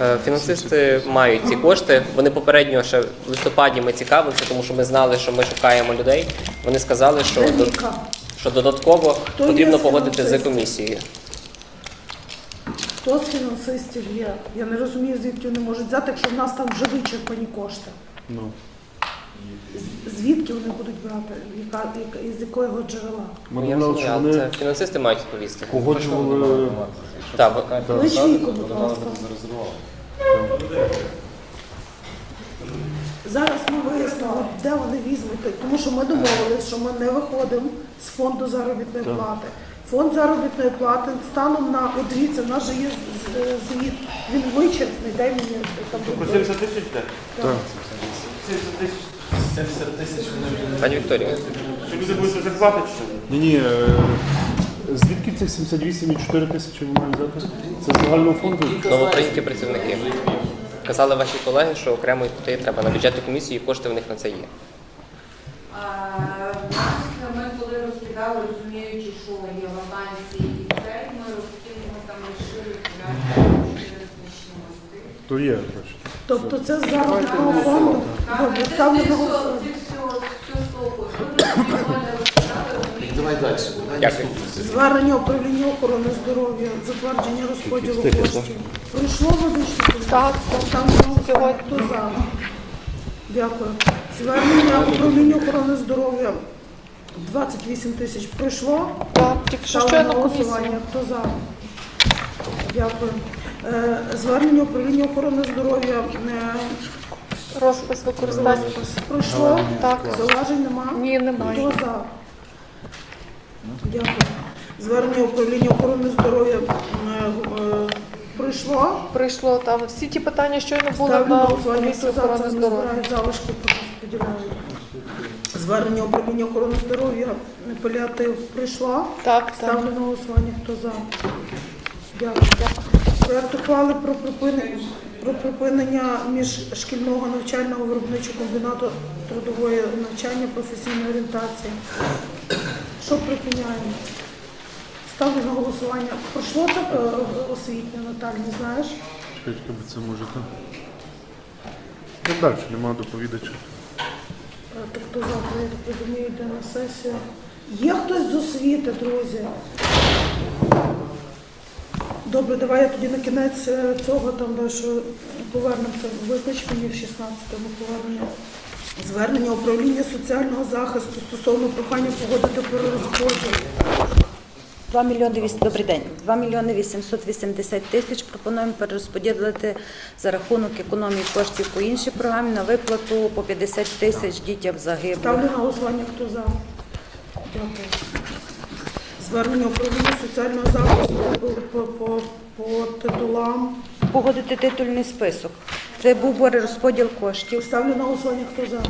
Е, Фінансисти мають ці кошти. Вони попередньо ще в листопаді ми цікавилися, тому що ми знали, що ми шукаємо людей. Вони сказали, що, до- що додатково Хто потрібно з погодити з комісією. Хто з фінансистів є? Я не розумію, звідки вони можуть взяти, якщо в нас там вже вичерпані кошти. Ну, Звідки вони будуть брати? Яка, яка, із якого джерела? ми Я думали, що це вони фінансисти мають відповісти. погоджували. Так, ви- Клич Віку, будь ласка. Зараз ми вияснили, де вони візьмуть, тому що ми домовилися, що ми не виходимо з фонду заробітної плати. Фонд заробітної плати станом на, от дивіться, в нас же є з- з- звіт, він вичерпний, дай мені там. 70 тисяч йде? Так. 70 тисяч. 70 тисяч вони пані Вікторія. Що люди будуть зарплати чи що? Ні, ні. е, Звідки цих 78,4 тисячі ми маємо взяти? Це з загального фонду? Новоприйняті працівники. Казали ваші колеги, що окремо йти треба на бюджетну комісію, і кошти в них на це є. А, в нас ми коли розкидали, розуміючи, що є вакансії і це, ми розкинули там лишили через мости. То є, коротше. Тобто це з заробітного фонду. Добре, ставлю на голосування. Дякую. Звернення управління охорони здоров'я, затвердження розподілу коштів. Пройшло медичну? Так, Там. Хто за? Дякую. Звернення управління охорони здоров'я 28 тисяч пройшло. Так, тільки що Ставлю на щойно комісія. голосування. Хто за? Дякую. Е, Звернення управління охорони здоров'я е, Розпис використання. розпис пройшло. Так. Зауважень нема. Ні, немає. Хто за? Дякую. Звернення управління охорони здоров'я е, е, пройшло. Прийшло там всі ті питання, щойно були Ставлю на на голосування, комісії хто за охорони це не здоров'я. збирають залишки, розподіляють. Звернення управління охорони здоров'я паліатив прийшло. Так, так. Ставлю на голосування, хто за. Дякую. Проект ухвали про припинення, про припинення міжшкільного навчального виробничого комбінату трудової навчання професійної орієнтації. Що припиняємо? Ставлю на голосування. Пройшло це е, освітнє, Наталь, не знаєш? Чекайте, як це може так. Ну, далі немає доповідача. Е, Так хто завтра, я так розумію, йде на сесію. Є хтось з освіти, друзі? Добре, давай я тоді на кінець е, цього там далі повернемося. Визнач мені в 16-му повернення. Звернення управління соціального захисту стосовно прохання погодити перерозподіл. 2 мільйони 800, добрий день. 2 мільйони 880 тисяч пропонуємо перерозподілити за рахунок економії коштів по іншій програмі на виплату по 50 тисяч дітям загиблих. Ставлю на голосування, хто за. Дякую. Звернення управління соціального захисту по, по, по, титулам. Погодити титульний список. Це був перерозподіл коштів. Ставлю на голосування, хто за.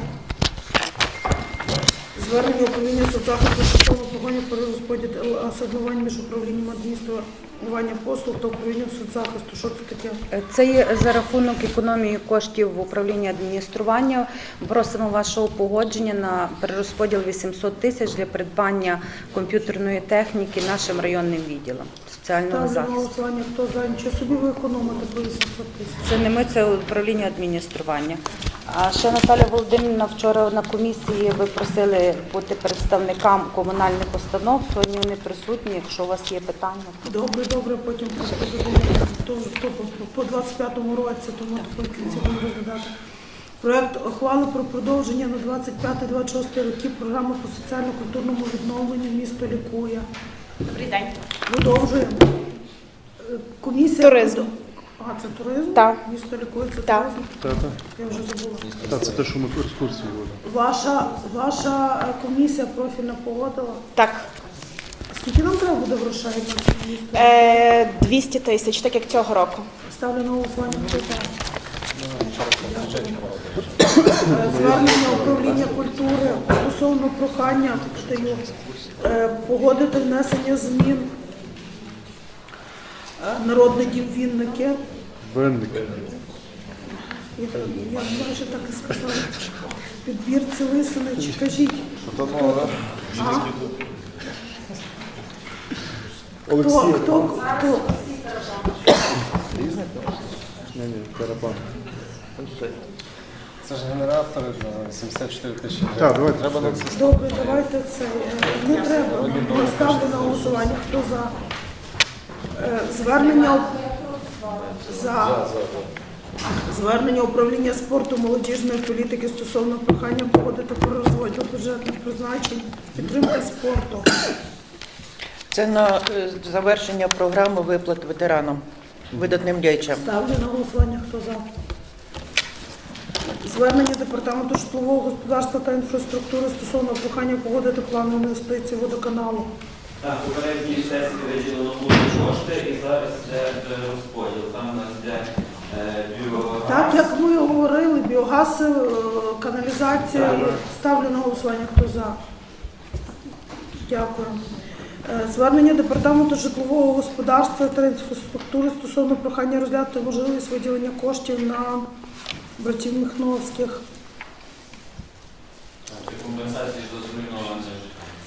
Звернення управління соцзахисту стосовно погоні перерозподіл асигнувань між управлінням адміністрування послуг та управлінням соцзахисту. Що це таке? Це є за рахунок економії коштів в управлінні адміністрування. Просимо вашого погодження на перерозподіл 800 тисяч для придбання комп'ютерної техніки нашим районним відділом соціального Ставлю на захисту. голосування, хто за. Нічого собі ви економите по 800 тисяч. Це не ми, це управління адміністрування. А ще Наталя Володимирівна вчора на комісії ви просили бути представникам комунальних установ. Сьогодні вони присутні. Якщо у вас є питання, Добре, добре, потім просто задумаємо, хто, хто по, по 25-му році, тому в кінці будемо розглядати. Проект ухвали про продовження на 25-26 роки програми по соціально-культурному відновленню місто лікує. Добрий день. Продовжуємо. Е, Комісія Туризм. А, це туризм? Так. Місто лікує, це Так. туризм? Та-та. Я вже забула. Та, це те, що ми екскурсії водимо. Ваша, ваша е, комісія профільна погодила. Так, Скільки нам треба буде грошей на це місто? е, 200 тисяч, так як цього року. Ставлю на голосування. Е, Звернення управління культури стосовно прохання даю, е, погодити внесення змін. Е, Народний дім Вінники. Винники. Я, майже так і сказала. Підбір Целисини, чи кажіть. Хто, а? хто, хто, хто? Ні, ні, тарабан. Це ж генератори за 74 тисячі гривень. Так, давайте. Треба на це Добре, давайте це. е, Не треба. Я ставлю на голосування. Хто за? Е, Звернення за. Звернення управління спорту молодіжної політики стосовно прохання погодити про розподіл бюджетних призначень підтримки спорту. Це на е, завершення програми виплат ветеранам, видатним діячам. Ставлю на голосування. Хто за? Звернення департаменту житлового господарства та інфраструктури стосовно прохання погодити план інвестицій водоканалу. Так, попередній сесії виділено були кошти і зараз йде е, розподіл. Там у нас йде е, бюро. Так як ми говорили, біогаз, е, каналізація. Ставлю на голосування. Хто за? Дякую. Е, Звернення департаменту житлового господарства та інфраструктури стосовно прохання розглянути можливість виділення коштів на братів Міхновських. компенсації до зруйнованих.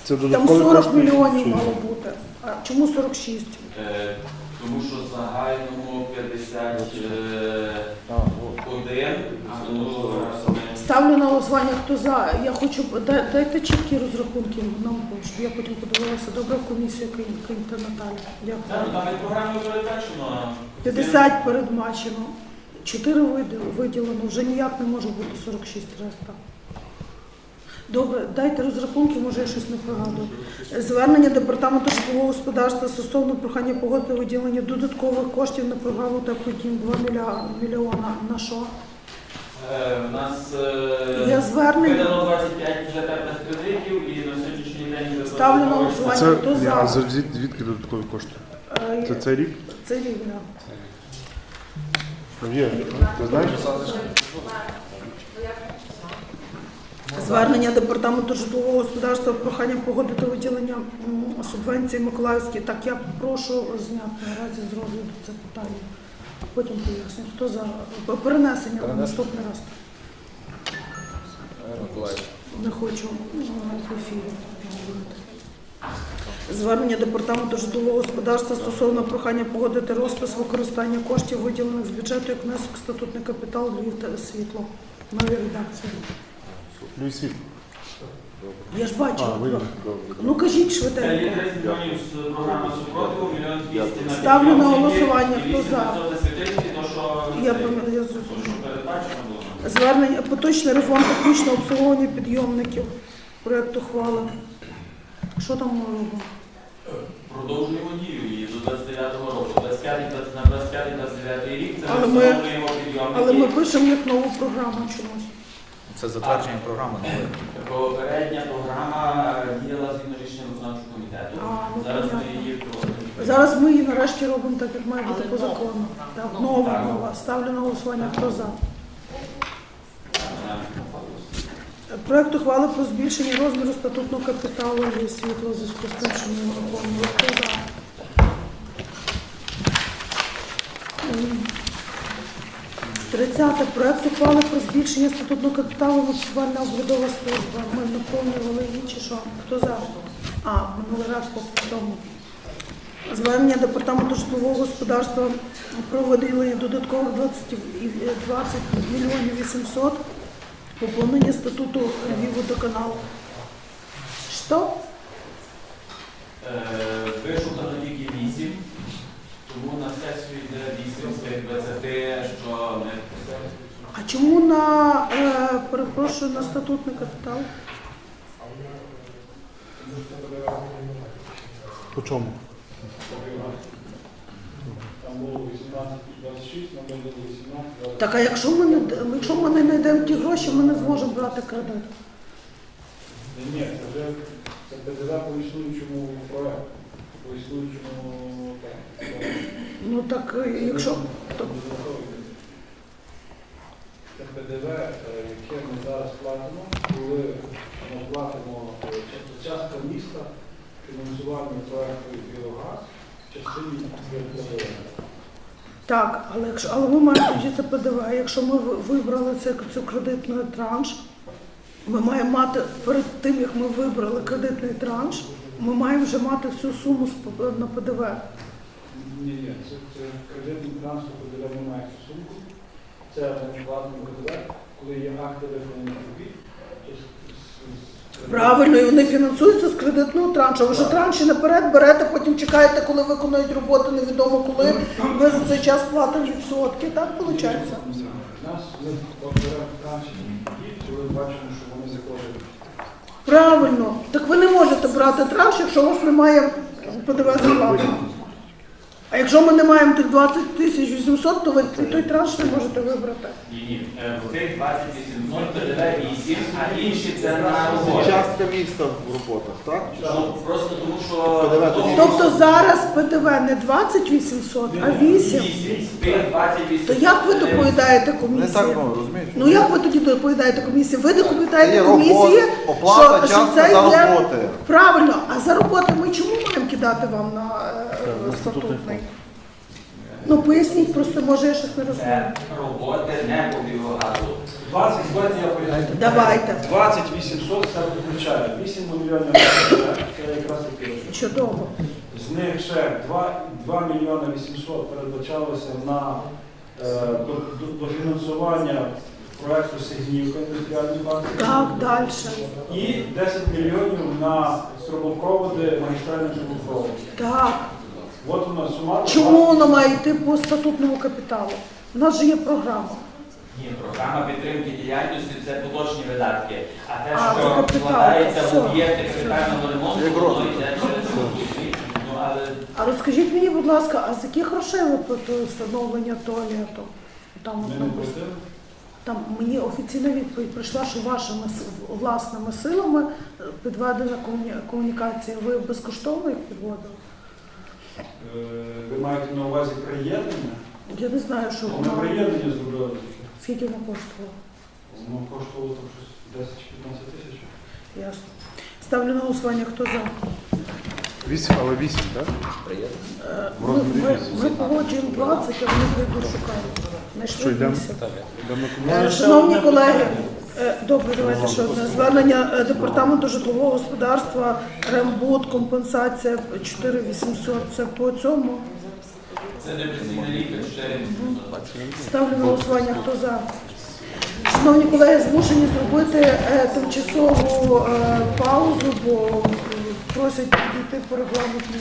Це Там додаткові 40 кошти? мільйонів мало бути. А чому 46? Е, Тому що в загальному 51, а минулого разу ми Ставлю на голосування, хто за. Я хочу да- дайте чіткі розрахунки нам, щоб я потім подивилася. Добре в комісію кинь- киньте Наталі. Дякую. ну, там від програми передбачено. 50 передбачено. 4 виділено, вже ніяк не може бути 46 решта. Добре, дайте розрахунки, може я щось не пригадую. Звернення департаменту житлового господарства стосовно прохання погодити виділення додаткових коштів на програму «Теплодім» 2 мілья- мільйона. На що? Е, У нас е, звернення. видано 25 вже теплих кредитів і на сьогоднішній день вже Ставлю на А голосування. це Хто ні, а за? за- звід- звідки додаткові кошти? Е, Це цей рік? Це рівно. Є. Ти знаєш? Звернення департаменту житлового господарства прохання погодити виділення м, субвенції Миколаївській. Так, я прошу зняти наразі з розгляду це питання. Потім поясню. Хто за перенесення на наступний раз? Не хочу м, в ефірі говорити. Звернення департаменту житлового господарства стосовно прохання погодити розпис використання коштів, виділених з бюджету як внесок статутний капітал Львів та світло. Нові редакції. Люй світ. Я ж бачу. А, ви Ну кажіть Це є швиденько. 30 мільйонів з програми супротиву, мільйон 200 на Ставлю на голосування. Хто за? 800 на світильники, то що Я пам'ятаю, я то, зрозуміла. що передбачено було. Звернення поточний реформ технічного обслуговування підйомників. Проєкт ухвали. Що там ми робимо? Продовжуємо дію її до 29-го року. 25 на 25-29 рік це Але ми встановлюємо підйомники. Але ми пишемо як нову програму чомусь. Це затвердження програми нової. Попередня програма діяла згідно рішення виконавчого комітету. А, ну, Зараз ми понятно. її проводимо. Зараз ми її нарешті робимо так, як має бути по закону. Так, нова нова. Ставлю на голосування. Хто за? Е, Проект ухвали про збільшення розміру статутного капіталу і світло зв'язку з тим, що ми. Хто за? М. 30. Проект ухвали про збільшення статутного капіталу муніципальна обрядова служба. Ми наповнювали її чи що? Хто за? А, минулий раз по тому. Звернення департаменту житлового господарства про виділення додаткових 20, 20 мільйонів 800 Поповнення статуту Львівводоканалу. Що? Е, Вишукано тільки 8, тому на сесію йде 8 з тих 20, що ми А чому на е, перепрошую на статутний капітал? По чому? Так а якщо ми не д- якщо ми не знайдемо ті гроші, ми не зможемо брати кредит. Ні, це вже це ПДВ по існуючому проекту, по існуючому так. Ну так е, якщо то, Це ПДВ, е, яке ми зараз платимо, коли ми платимо е, частка міста фінансування проекту ПДВ. Так, але якщо але ми маємо це ПДВ. Якщо ми вибрали це цю кредитний транш, ми маємо мати перед тим, як ми вибрали кредитний транш, ми маємо вже мати всю суму на ПДВ. Ні, ні, це, це кредитний транспорт ПДВ немає цю сумку. це платимо ПДВ, коли є акти виконаних робіт, то з- з- з- Правильно, і вони фінансуються з кредитного траншу. Ви ж транші наперед берете, потім чекаєте, коли виконують роботу, невідомо коли. Ви за цей час платите відсотки. Так виходить? Нас транші коли бачимо, що вони закладені. Правильно. Так ви не можете брати транш, якщо у вас немає ПДВ зарплати. А якщо ми не маємо тих 20 тисяч 800, то ви той транш не можете вибрати. Ні, ні. Е, В тих 2800 ПДВ 8, а інші це на роботі. Частка міста в роботах, так? Ну, Просто тому, що... Тобто зараз ПДВ не 20 800, а 8. 8, тих 2800 То як ви доповідаєте Не комісії? так, ну, розумієш? Ну як ви тоді доповідаєте комісії? Ви доповідаєте є комісії, робота, оплата, що, що частка це за є роботи. правильно. А за роботи ми чому маємо кидати вам на е, статутний? Ну поясніть, просто може я щось не розумію. Це роботи не по біогазу. 20, давайте я поясню. Давайте. 20 800 це включає 8 мільйонів це якраз таке. Чудово. З них ще 2, 2 мільйони 800 передбачалося на е, до- до- дофінансування проекту Сигнівка індустріальний парк. Так, далі. І 10 мільйонів на трубопроводи, магістральні трубопроводи. Так. От воно сумарно. Чому воно має йти по статутному капіталу? У нас же є програма. Ні, програма підтримки діяльності це поточні видатки. А те, А, це що капітал, вкладається все. в об'єкти капітального ремонту, воно йде через. Ну, але А розкажіть мені, будь ласка, а з яких грошей ви платили встановлення туалету? Там, Ми от не написано. Там мені офіційна відповідь прийшла, що вашими с- власними силами е, підведена комуні- комунікація. Ви безкоштовно їх підводили? Е, Ви маєте на увазі приєднання? Я не знаю, що Ми воно приєднання зробили. скільки воно коштувало. Воно коштувало там щось 10 чи 15 тисяч. Ясно. Ставлю на голосування, хто за. 8, але 8, так? Е, В Ми, розмірі ми, ми погоджуємо 20, а вони прийдуть шукають. Що, йдемо? 8. Йдемо на Е. Шановні колеги, добре, давайте ще одне звернення е, департаменту житлового господарства, рембуд, компенсація 4800. Це по цьому. це депресійна ліка 4800. Ставлю на голосування, хто за. Шановні колеги, змушені зробити е, тимчасову е, паузу, бо просять підійти по регламенту.